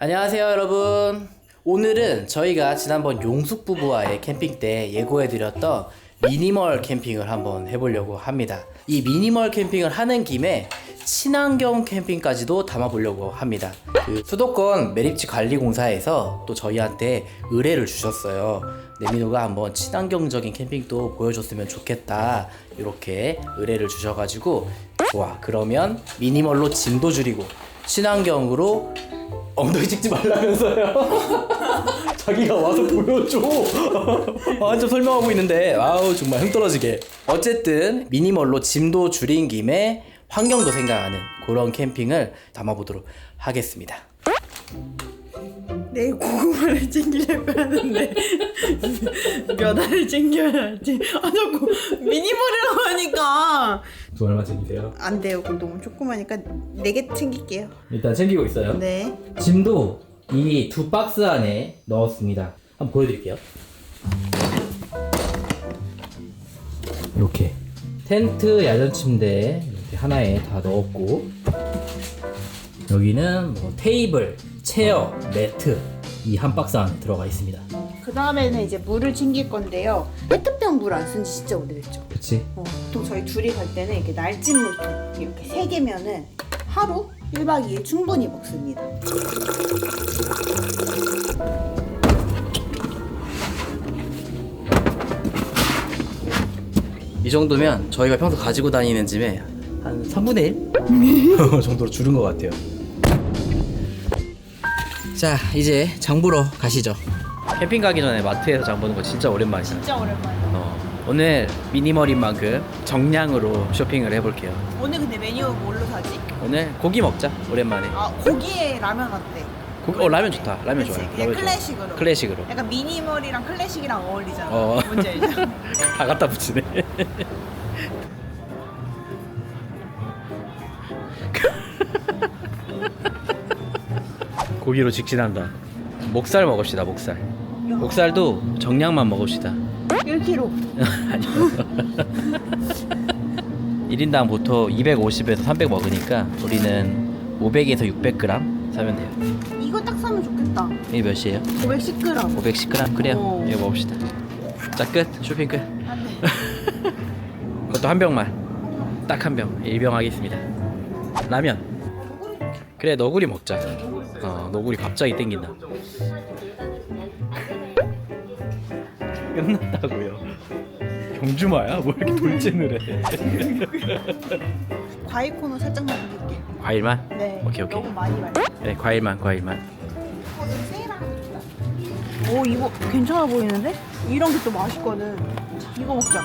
안녕하세요 여러분. 오늘은 저희가 지난번 용숙 부부와의 캠핑 때 예고해드렸던 미니멀 캠핑을 한번 해보려고 합니다. 이 미니멀 캠핑을 하는 김에 친환경 캠핑까지도 담아보려고 합니다. 그 수도권 매립지 관리공사에서 또 저희한테 의뢰를 주셨어요. 내민호가 한번 친환경적인 캠핑도 보여줬으면 좋겠다. 이렇게 의뢰를 주셔가지고 좋아. 그러면 미니멀로 짐도 줄이고 친환경으로 엉덩이 찍지 말라면서요. 자기가 와서 보여줘. 완전 설명하고 있는데 아우 정말 흥 떨어지게. 어쨌든 미니멀로 짐도 줄인 김에 환경도 생각하는 그런 캠핑을 담아보도록 하겠습니다. 내일 고구마를 챙기려고 하는데 몇 알을 챙겨야지 아 자꾸 미니멀이라고 하니까 돈 얼마 챙기세요? 안 돼요 그럼 너무 조그마니까 네 개 챙길게요 일단 챙기고 있어요. 네 짐도 이두 박스 안에 넣었습니다. 한번 보여드릴게요. 이렇게 텐트 야전 침대 이렇게 하나에 다 넣었고 여기는 뭐 테이블, 체어, 매트 이 한 박스 안에 들어가 있습니다. 그 다음에는 이제 물을 챙길 건데요 페트병 물 안 쓴 지 진짜 오래됐죠 그렇지? 어, 보통 저희 둘이 갈 때는 이렇게 날찜 물통 이렇게 세 개면은 하루 1박 2일 충분히 먹습니다 이 정도면 저희가 평소 가지고 다니는 짐에 한 3분의 1 정도로 줄은 것 같아요. 자, 이제 장 보러 가시죠. 캠핑 가기 전에 마트에서 장 보는 거 진짜 오랜만이다. 진짜 오랜만이야 어, 오늘 미니멀인 만큼 정량으로 쇼핑을 해볼게요. 오늘 근데 메뉴 뭘로 사지? 오늘 고기 먹자. 오랜만에. 아 고기에 라면 어때? 고기, 어 라면 좋다. 라면 그치? 좋아요. 그냥 라면 좋아. 클래식으로 클래식으로. 약간 미니멀이랑 클래식이랑 어울리잖아. 어. 뭔지 알죠? 다 갖다 붙이네. 고기로 직진한다. 목살 먹읍시다. 목살. 목살도 정량만 먹읍시다. 1kg. 1인당 보통 250에서 300 먹으니까 우리는 500에서 600g 사면 돼요. 이거 딱 사면 좋겠다. 이게 몇이에요? 510g. 510g? 그래요. 어. 이거 먹읍시다. 자, 끝. 쇼핑 끝. 안 돼. 그것도 한 병만. 딱 한 병. 일병 하겠습니다. 라면. 그래, 너구리 먹자. 어, 너구리 갑자기 땡긴다. 끝났다고요. 경주마야? 뭐 이렇게 돌진을 해? 과일 코너 살짝만 남길게. 과일만? 네. 오케이, 오케이. 너무 많이 말고. 그래, 과일만, 과일만. 오 이거 괜찮아 보이는데? 이런 게 또 맛있거든. 이거 먹자.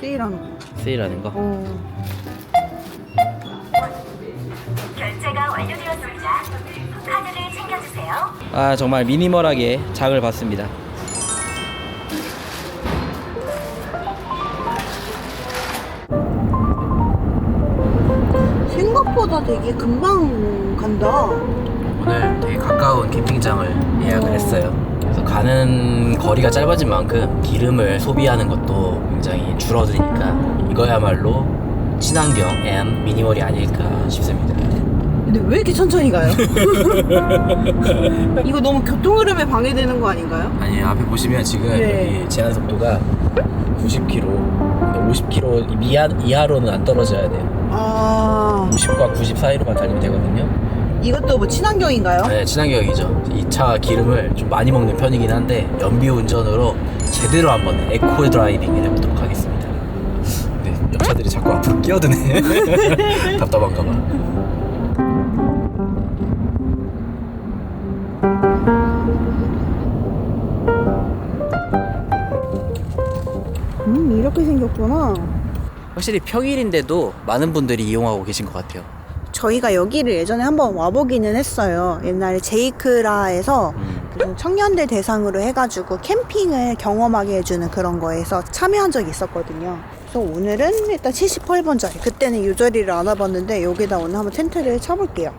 세일하는 거. 세일하는 거. 오. 결제가 완료되었습니다. 아, 정말 미니멀하게 장을 봤습니다. 생각보다 되게 금방 간다. 오늘 되게 가까운 캠핑장을 예약을 했어요. 그래서 가는 거리가 짧아진 만큼 기름을 소비하는 것도 굉장히 줄어드니까 이거야말로 친환경 앤 미니멀이 아닐까 싶습니다. 근데 왜 이렇게 천천히 가요? 이거 너무 교통 흐름에 방해되는 거 아닌가요? 아니 앞에 보시면 지금 네. 여기 제한 속도가 90km, 50km 이하, 이하로는 안 떨어져야 돼요. 아 50과 90 사이로만 달리면 되거든요. 이것도 뭐 친환경인가요? 네, 친환경이죠. 이 차 기름을 좀 많이 먹는 편이긴 한데 연비 운전으로 제대로 한번 에코 드라이빙 해보도록 하겠습니다. 네, 옆차들이 자꾸 앞으로 끼어드네. 답답한가 봐. 음 이렇게 생겼구나. 확실히 평일인데도 많은 분들이 이용하고 계신 것 같아요. 저희가 여기를 예전에 한번 와보기는 했어요. 옛날에 제이크라에서 음. 그 청년들 대상으로 해가지고 캠핑을 경험하게 해주는 그런 거에서 참여한 적이 있었거든요. 그래서 오늘은 일단 78번 자리. 그때는 이 자리를 안 와봤는데 여기다 오늘 한번 텐트를 쳐볼게요.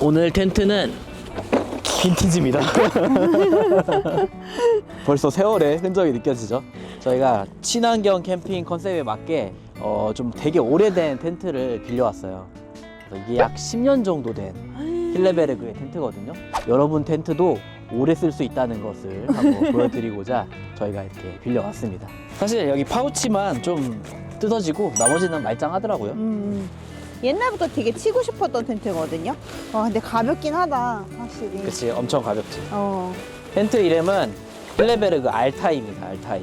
오늘 텐트는 빈티지입니다. 벌써 세월의 흔적이 느껴지죠? 저희가 친환경 캠핑 컨셉에 맞게 어, 어, 좀 되게 오래된 텐트를 빌려왔어요. 그래서 이게 약 10년 정도 된 힐레베르그의 텐트거든요. 여러분 텐트도 오래 쓸 수 있다는 것을 한번 보여드리고자 저희가 이렇게 빌려왔습니다. 사실 여기 파우치만 좀 뜯어지고 나머지는 말짱하더라고요. 음. 옛날부터 되게 치고 싶었던 텐트거든요. 와, 근데 가볍긴 하다, 확실히. 그치, 엄청 가볍지. 어, 텐트 이름은 힐레베르그 알타이입니다. 알타이.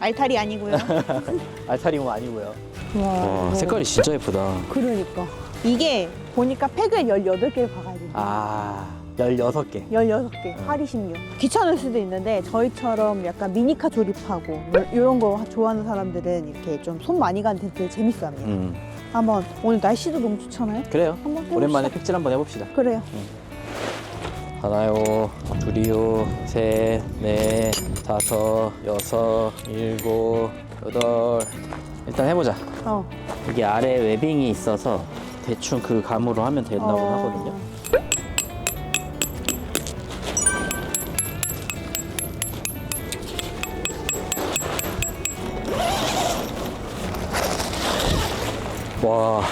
알타리 아니고요. 알타리모 아니고요. 와, 와, 색깔이 진짜 예쁘다. 그러니까. 이게 보니까 팩을 18개를 박아야 된다. 아, 16개. 16개, 8, 26. 귀찮을 수도 있는데 저희처럼 약간 미니카 조립하고 이런 거 좋아하는 사람들은 이렇게 좀 손 많이 가는 텐트 재밌어 합니다. 음, 한번 오늘 날씨도 너무 좋잖아요. 그래요. 한번 해봅시다. 오랜만에 팩질 한번 해봅시다. 그래요. 하나요, 둘이요, 셋, 넷, 다섯, 여섯, 일곱, 여덟. 일단 해보자. 어. 이게 아래 웨빙이 있어서 대충 그 감으로 하면 된다고 어. 하거든요. 와,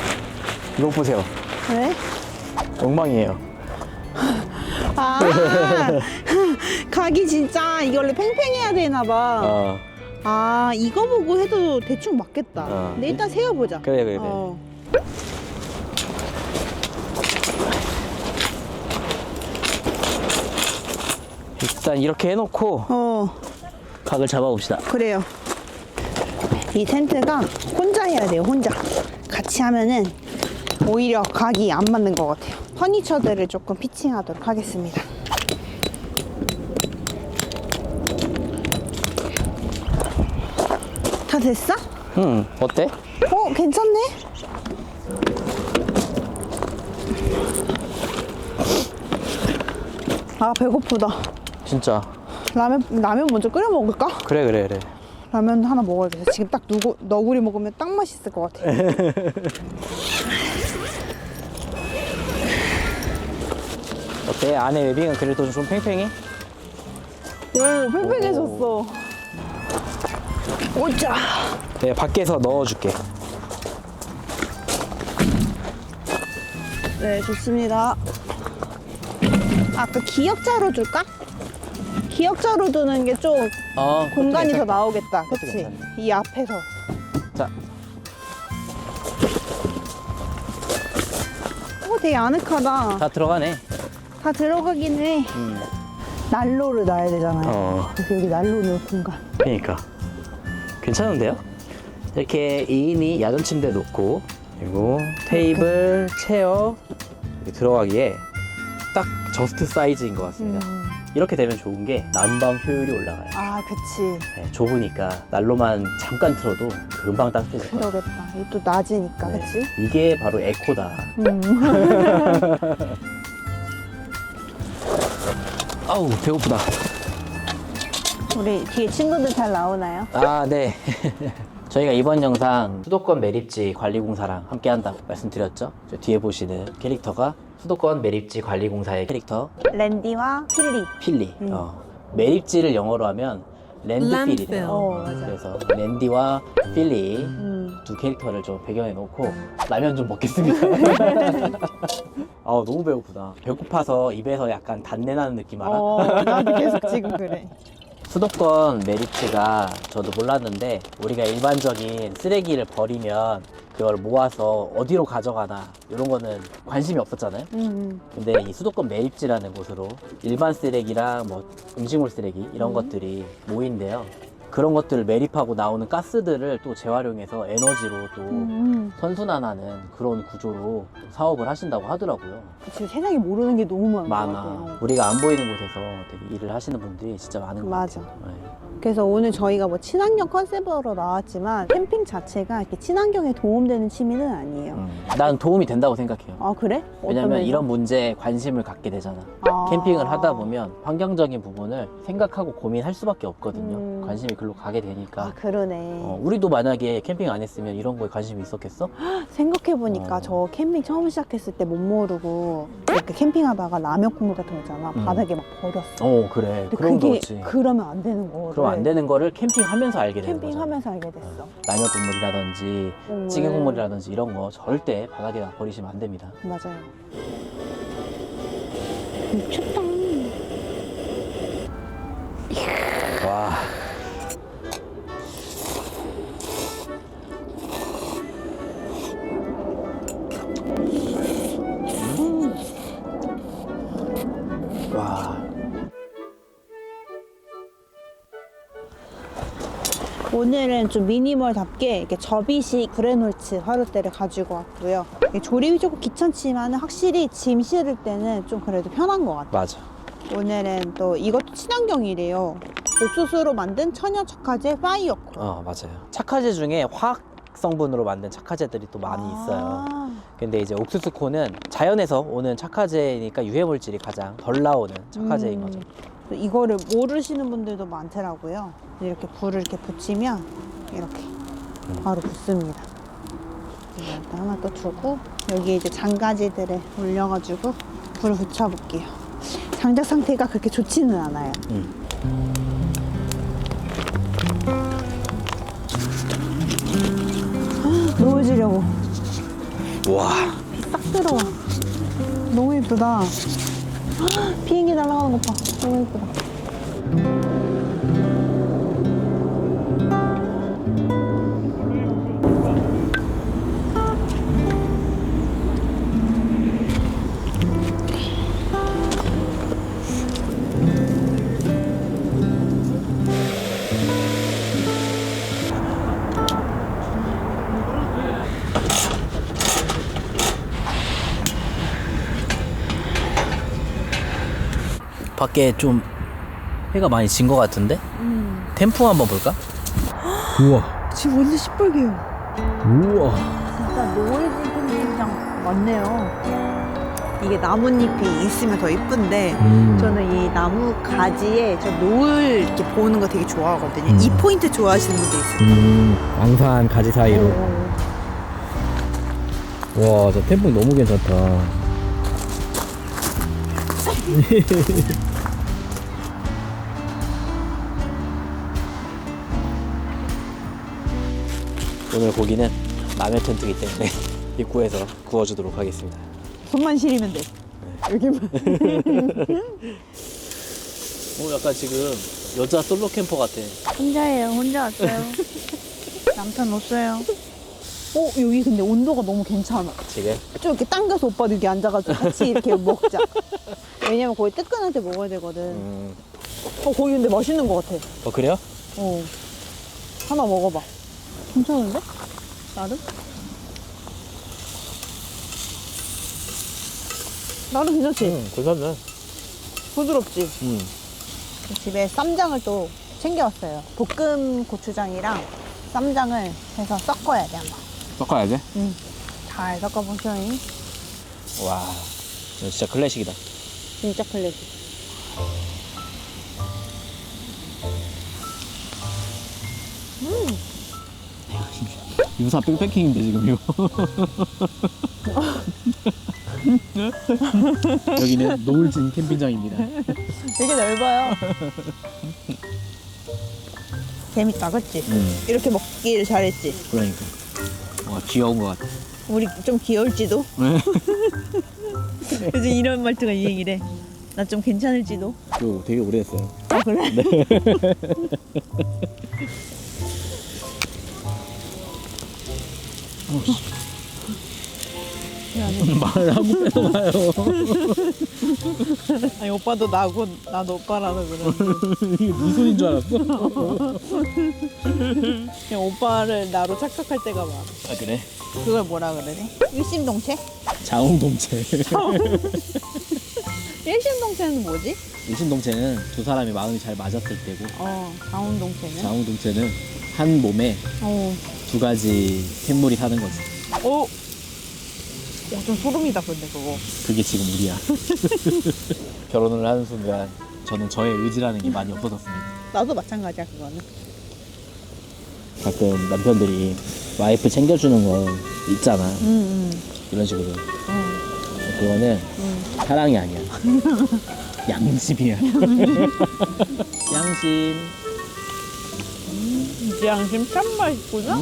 이거 보세요. 왜? 엉망이에요. 아, 각이 진짜 이걸로 팽팽해야 되나 봐. 어, 아, 이거 보고 해도 대충 맞겠다. 어. 근데 일단 세워보자. 그래, 그래, 그래. 어. 일단 이렇게 해놓고 어, 각을 잡아봅시다. 그래요. 이 텐트가 혼자 해야 돼요, 혼자. 같이 하면은 오히려 각이 안 맞는 것 같아요. 퍼니처들을 조금 피칭하도록 하겠습니다. 다 됐어? 응, 어때? 어, 괜찮네? 아, 배고프다. 진짜. 라면, 라면 먼저 끓여 먹을까? 그래, 그래, 그래. 라면 하나 먹어야겠어. 지금 딱 누구, 너구리 먹으면 딱 맛있을 것 같아. 어때? 안에 웨빙은 그래도 좀 팽팽해? 오, 팽팽해졌어. 오자. 내가 밖에서 넣어줄게. 네, 좋습니다. 아까 기역자로 줄까? 기역자로 두는 게좀 어, 공간이 더. 나오겠다. 그치? 괜찮네. 이 앞에서. 자, 어, 되게 아늑하다. 다 들어가네. 다 들어가긴 해. 음. 난로를 놔야 되잖아요. 어, 그래서 여기 난로 넣을 공간. 그러니까. 괜찮은데요? 이렇게 2인이 야전 침대 놓고, 그리고 테이블, 체어 이렇게 들어가기에 딱 저스트 사이즈인 것 같습니다. 음. 이렇게 되면 좋은 게 난방 효율이 올라가요. 아, 그치. 네, 좁으니까 난로만 잠깐 틀어도 금방 따뜻해질 거예요. 그러겠다. 이것도 낮으니까, 네, 그치? 이게 바로 에코다. 음. 아우 배고프다. 우리 뒤에 친구들 잘 나오나요? 아 네. 저희가 이번 영상 수도권 매립지 관리공사랑 함께 한다고 말씀드렸죠. 저 뒤에 보시는 캐릭터가 수도권 매립지 관리공사의 캐릭터 랜디와 필리. 필리. 어, 매립지를 영어로 하면 랜드필이래요. 어, 맞아. 그래서 랜디와 필리 음. 두 캐릭터를 좀 배경에 놓고 라면 좀 먹겠습니다. 아 너무 배고프다. 배고파서 입에서 약간 단내 나는 느낌 알아? 어, 나도 계속 지금 그래. 수도권 메리트가 저도 몰랐는데 우리가 일반적인 쓰레기를 버리면 그걸 모아서 어디로 가져가나 이런 거는 관심이 없었잖아요. 음. 근데 이 수도권 매립지라는 곳으로 일반 쓰레기랑 뭐 음식물 쓰레기 이런 것들이 모인대요. 그런 것들을 매립하고 나오는 가스들을 또 재활용해서 에너지로 또 음. 선순환하는 그런 구조로 사업을 하신다고 하더라고요. 그치, 세상에 모르는 게 너무 많은 것 많아. 같아요. 우리가 안 보이는 곳에서 되게 일을 하시는 분들이 진짜 많은 것 맞아. 같아요. 네. 그래서 오늘 저희가 뭐 친환경 컨셉으로 나왔지만 캠핑 자체가 이렇게 친환경에 도움되는 취미는 아니에요. 음, 난 도움이 된다고 생각해요. 아 그래? 왜냐면? 이런 문제에 관심을 갖게 되잖아. 아. 캠핑을 하다 보면 환경적인 부분을 생각하고 고민할 수밖에 없거든요. 음. 관심이 글로 글로 가게 되니까 아 그러네. 어, 우리도 만약에 캠핑 안 했으면 이런 거에 관심이 있었겠어? 생각해보니까 어. 저 캠핑 처음 시작했을 때 못 모르고 이렇게 캠핑하다가 라면 국물 같은 거 있잖아. 음. 바닥에 막 버렸어. 어 그래 근데 그게 그렇지 그러면 안 되는 거를 그럼 안 되는 거를 캠핑하면서 알게 되는 거잖아 캠핑하면서 알게 됐어. 어, 라면 국물이라든지 국물. 찌개 국물이라든지 이런 거 절대 바닥에다 버리시면 안 됩니다 맞아요. 미쳤다. 와 오늘은 좀 미니멀답게 이렇게 접이식 그래놀츠 화롯대를 가지고 왔고요. 조립이 조금 귀찮지만 확실히 짐 실을 때는 좀 그래도 편한 것 같아요. 맞아. 오늘은 또 이것도 친환경이래요. 옥수수로 만든 천연 척화제 파이어코. 어, 맞아요. 착화제 중에 화학 성분으로 만든 착화제들이 또 많이 있어요. 아, 근데 이제 옥수수코는 자연에서 오는 착화제니까 유해 물질이 가장 덜 나오는 착화제인 음. 거죠. 이거를 모르시는 분들도 많더라고요. 이렇게 불을 이렇게 붙이면 이렇게 바로 붙습니다. 일단 하나 또 두고 여기 이제 장가지들을 올려가지고 불을 붙여볼게요. 장작 상태가 그렇게 좋지는 않아요. 음. 놓아주려고 와. 딱 들어와. 너무 예쁘다. 비행기 날아가는 것 봐. 너무 예쁘 밖에 좀 해가 많이 진 것 같은데? 음. 템풍 한번 볼까? 우와. 지금 완전 시뻘개요. 우와. 진짜 노을진 캠핑장 맞네요. 이게 나뭇잎이 있으면 더 이쁜데 음. 저는 이 나무 가지에 저 노을 이렇게 보는 거 되게 좋아하거든요. 음. 이 포인트 좋아하시는 분들 있어요. 음, 왕산 가지 사이로. 어. 와, 저 템풍 너무 괜찮다. 오늘 고기는 남의 텐트이기 때문에 입구에서 구워주도록 하겠습니다. 손만 시리면 돼. 여기만. 오, 약간 지금 여자 솔로 캠퍼 같아. 혼자예요. 혼자 왔어요. 남편 없어요. 어 여기 근데 온도가 너무 괜찮아. 지금? 좀 이렇게 당겨서 오빠도 여기 앉아가지고 같이 이렇게 먹자. 왜냐면 거기 뜨끈할 때 먹어야 되거든. 음. 어 거기 근데 맛있는 것 같아. 어, 그래요? 어. 하나 먹어봐. 괜찮은데? 나름? 나름 괜찮지? 응, 괜찮네. 부드럽지? 음. 집에 쌈장을 또 챙겨왔어요. 볶음 고추장이랑 쌈장을 해서 섞어야 돼, 한번. 섞어야 돼? 응. 잘 섞어보셔잉. 와, 이거 진짜 클래식이다. 진짜 클래식. 유사 백패킹인데 지금 이거. 여기는 노을진 캠핑장입니다. 되게 넓어요. 재밌다, 그치? 음, 이렇게 먹기를 잘했지? 그러니까. 와 귀여운 것 같아. 우리 좀 귀여울지도? 요즘 이런 말투가 유행이래. 나 좀 괜찮을지도? 이거 되게 오래됐어요. 아, 그래? 말을 하고 뺏어가요. 아니, 오빠도 나고, 나도 오빠라서 그러는데. 이게 네 손인 줄 알았어? 그냥 오빠를 나로 착각할 때가 많아. 아 그래? 그걸 뭐라 그러지? 일심동체? 자웅동체. 일심동체는 뭐지? 일신동체는 두 사람이 마음이 잘 맞았을 때고 어, 자운동체는? 자웅동체는 한 몸에 어. 두 가지 생물이 사는 거지. 오! 어, 좀 소름이다, 근데 그거. 그게 지금 우리야. 결혼을 하는 순간 저는 저의 의지라는 게 많이 없어졌습니다. 나도 마찬가지야, 그거는. 가끔 남편들이 와이프 챙겨주는 거 있잖아. 음, 이런 식으로. 음. 그거는 사랑이 아니야. 양심이야. 양심. 이제 양심 참 맛있구나.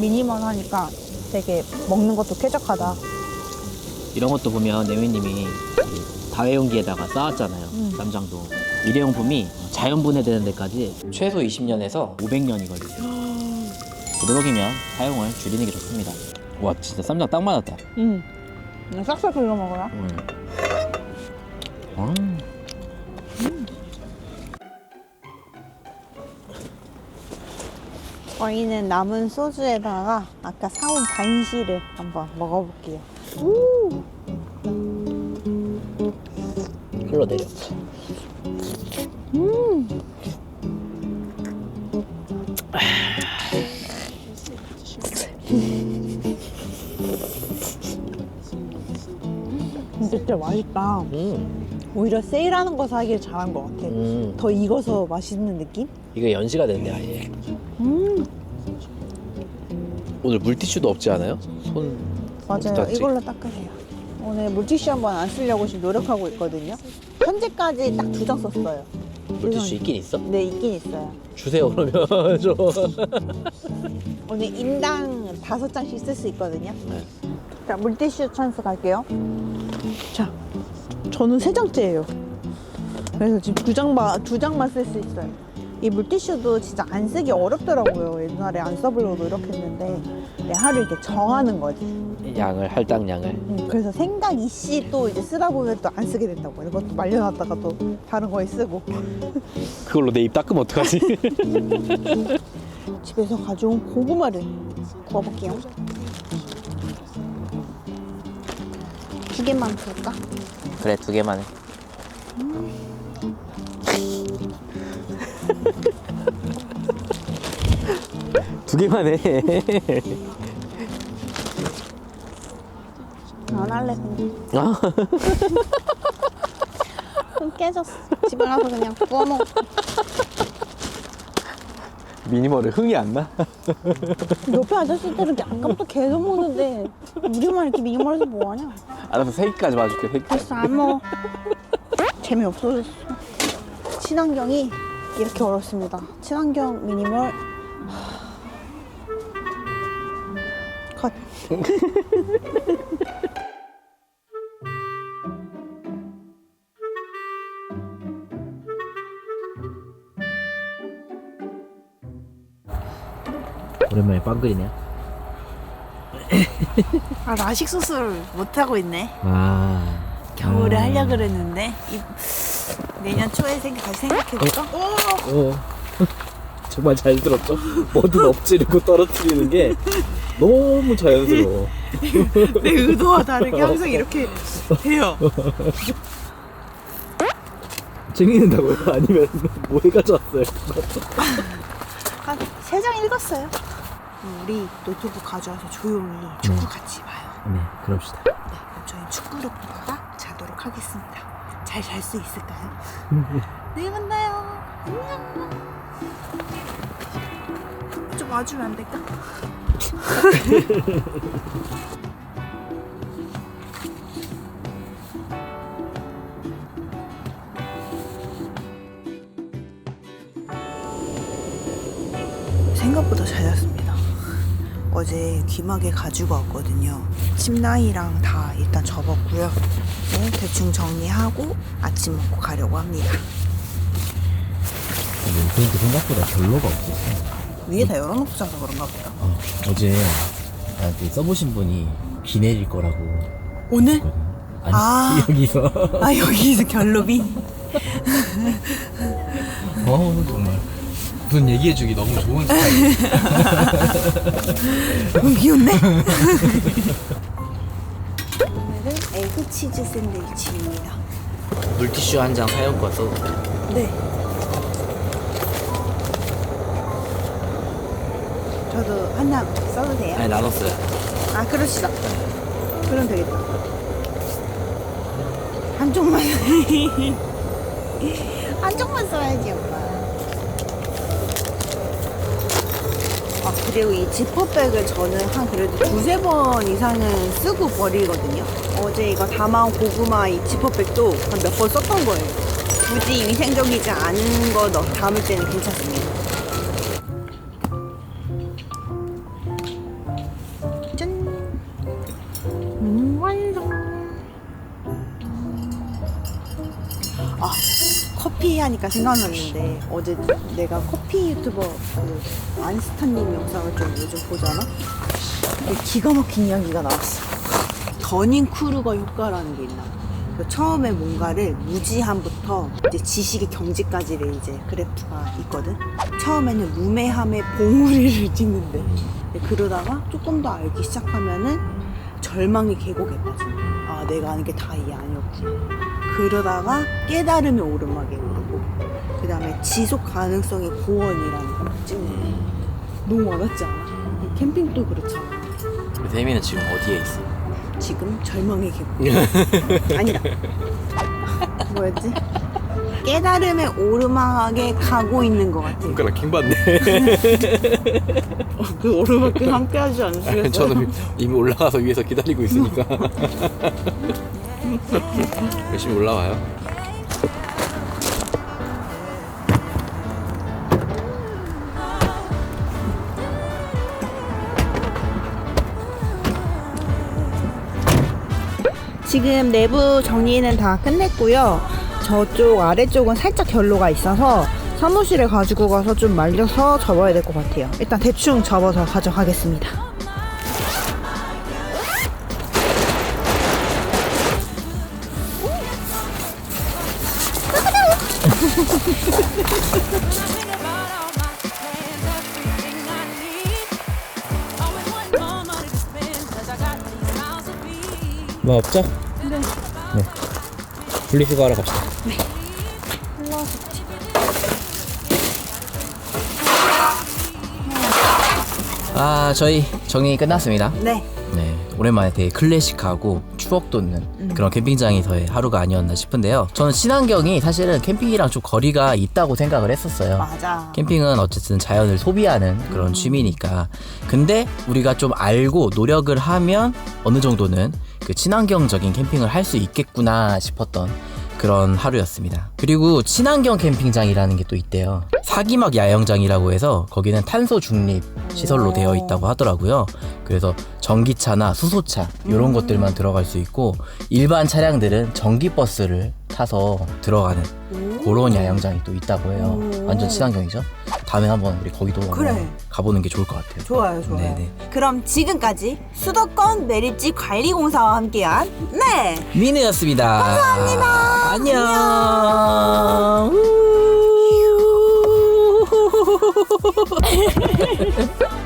미니멀 하니까 되게 먹는 것도 쾌적하다. 이런 것도 보면 내외님이 다회용기에다가 쌓았잖아요. 쌈장도. 일회용품이 자연 분해되는 데까지 최소 20년에서 500년이 걸려요. 되도록이면 사용을 줄이는 게 좋습니다. 와 진짜 쌈장 딱 맞았다. 음. 그냥 싹싹 긁어 먹어요. 음. 음. 저희는 남은 소주에다가 아까 사온 반시를 한번 먹어볼게요. 흘러내려. 진짜 맛있다. 음. 오히려 세일하는 거 사길 잘한 것 같아. 음. 더 익어서 맛있는 느낌? 이게 연시가 됐네 아예. 음, 오늘 물티슈도 없지 않아요? 손 맞아요. 이걸로 닦으세요. 오늘 물티슈 한번 안 쓰려고 지금 노력하고 있거든요. 현재까지 딱 두 장 썼어요. 물티슈 있긴 있어? 네, 있긴 있어요. 주세요 그러면 좀. 오늘 인당 다섯 장씩 쓸 수 있거든요. 네. 자, 물티슈 찬스 갈게요. 자, 저는 세 장째예요. 그래서 지금 두 장만 두 장만 쓸 수 있어요. 이 물티슈도 진짜 안 쓰기 어렵더라고요. 옛날에 안 써보려고 노력했는데 내 하루 이렇게 정하는 거지. 양을 할당량을. 음, 그래서 생각 이씨 또 이제 쓰다 보면 또 안 쓰게 된다고. 이것도 말려놨다가 또 다른 거에 쓰고. 그걸로 내 입 닦으면 어떡하지? 집에서 가져온 고구마를 구워볼게요. 두 개만 구울까? 그래 두 개만 해. 두 개만 해. 안 할래 그냥. 아, 손 깨졌어. 집에 가서 그냥 구워 먹. 미니멀에 흥이 안 나? 옆에 아저씨들은 아까부터 계속 먹는데 우리만 이렇게 미니멀해서 뭐하냐? 알아서 세 개까지 봐줄게. 세 개. 됐어 안 먹어. 재미 없어졌어. 친환경이 이렇게 어렵습니다. 친환경 미니멀. 컷. 오랜만에 빵 끓이네. 아 라식 소스를 못 하고 있네. 아. 겨울에 하려 그랬는데 이, 내년 초에 생각 다시 생각해볼까? 어. 정말 잘 들었죠? 뭐든 엎지르고 떨어뜨리는 게 너무 자연스러워. 내 의도와 다르게 항상 이렇게 해요. 챙기는다고요? 아니면 뭐 해가져왔어요? 한 세 장 읽었어요. 우리 노트북 가져와서 조용히 축구 같이 봐요. 네, 그럽시다. 네, 그럼 저희 축구를 보다가 자도록 하겠습니다. 잘 잘 수 있을까요? 내일 만나요. 안녕. 좀 와주면 안 될까? 생각보다 잘 잤습니다. 어제 귀마개 가지고 왔거든요. 침낭이랑 다 일단 접었고요. 네, 대충 정리하고 아침 먹고 가려고 합니다. 그런데 생각보다 별로가 없었어. 위에 다 열어놓고 자서 그런가 보다. 어, 어제 나한테 써보신 분이 비 내릴 거라고 오늘? 했거든. 아니, 아. 여기서. 아 여기서 결로비? 어, 정말. 무슨 얘기해주기 너무 좋은 스타일. 음, 비었네. 오늘은 에그 치즈 샌드위치입니다. 물티슈 한 장 사용권 써. 네. 저도 하나 써도 돼요? 아니, 나눴어요. 아 그러시다. 그럼 되겠다. 한쪽만 한쪽만 써야지 엄마. 아, 그리고 이 지퍼백을 저는 한 그래도 두세 번 이상은 쓰고 버리거든요. 어제 이거 다마온 고구마 이 지퍼백도 한 몇 번 썼던 거예요. 굳이 위생적이지 않은 거 넣, 담을 때는 괜찮습니다. 짠! 음, 완성! 아, 커피 하니까 생각났는데 어제 내가 커피 유튜버 그 안스타님 영상을 좀 요즘 보잖아? 근데 기가 막힌 이야기가 나왔어. 더닝 크루거 효과라는 게 있나? 그 처음에 뭔가를 무지함부터 이제 지식의 경지까지를 이제 그래프가 있거든. 처음에는 무매함의 봉우리를 찍는데 그러다가 조금 더 알기 시작하면은 절망의 계곡에 빠진다. 아 내가 아는 게 다 이게 아니었구나. 그러다가 깨달음의 오르막에 그 다음에 지속 가능성의 고원이라는 걸 찍는 거야. 너무 와닿지 않아? 이 캠핑도 그렇잖아. 우리 대미는 지금 어디에 있어? 지금 절망의 계곡 아니다 뭐였지? 깨달음의 오르막에 가고 있는 것 같아 손가락 킹 받네. 그 오르막과 함께 하지 않으시겠어요? 저는 이미 올라가서 위에서 기다리고 있으니까 열심히 올라와요. 지금 내부 정리는 다 끝냈고요. 저쪽 아래쪽은 살짝 결로가 있어서 사무실에 가지고 가서 좀 말려서 접어야 될 것 같아요. 일단 대충 접어서 가져가겠습니다 뭐 없죠? 네. 분리수거 하러 갑시다. 아 저희 정리 끝났습니다. 네 네 오랜만에 되게 클래식하고 추억 돋는 그런 캠핑장에서의 하루가 아니었나 싶은데요. 저는 친환경이 사실은 캠핑이랑 좀 거리가 있다고 생각을 했었어요. 맞아 캠핑은 어쨌든 자연을 소비하는 그런 취미니까. 근데 우리가 좀 알고 노력을 하면 어느 정도는 그 친환경적인 캠핑을 할 수 있겠구나 싶었던 그런 하루였습니다. 그리고 친환경 캠핑장이라는 게 또 있대요. 사기막 야영장이라고 해서 거기는 탄소 중립 시설로 되어 있다고 하더라고요. 그래서 전기차나 수소차 이런 것들만 들어갈 수 있고 일반 차량들은 전기 버스를 타서 들어가는 그런 야영장이 또 있다고 해요. 오. 완전 친환경이죠. 다음에 한번 우리 거기도 한번 그래. 가보는 게 좋을 것 같아요. 좋아요, 좋아요. 네네. 그럼 지금까지 수도권 매립지 관리공사와 함께한 네 미네였습니다. 감사합니다. 안녕.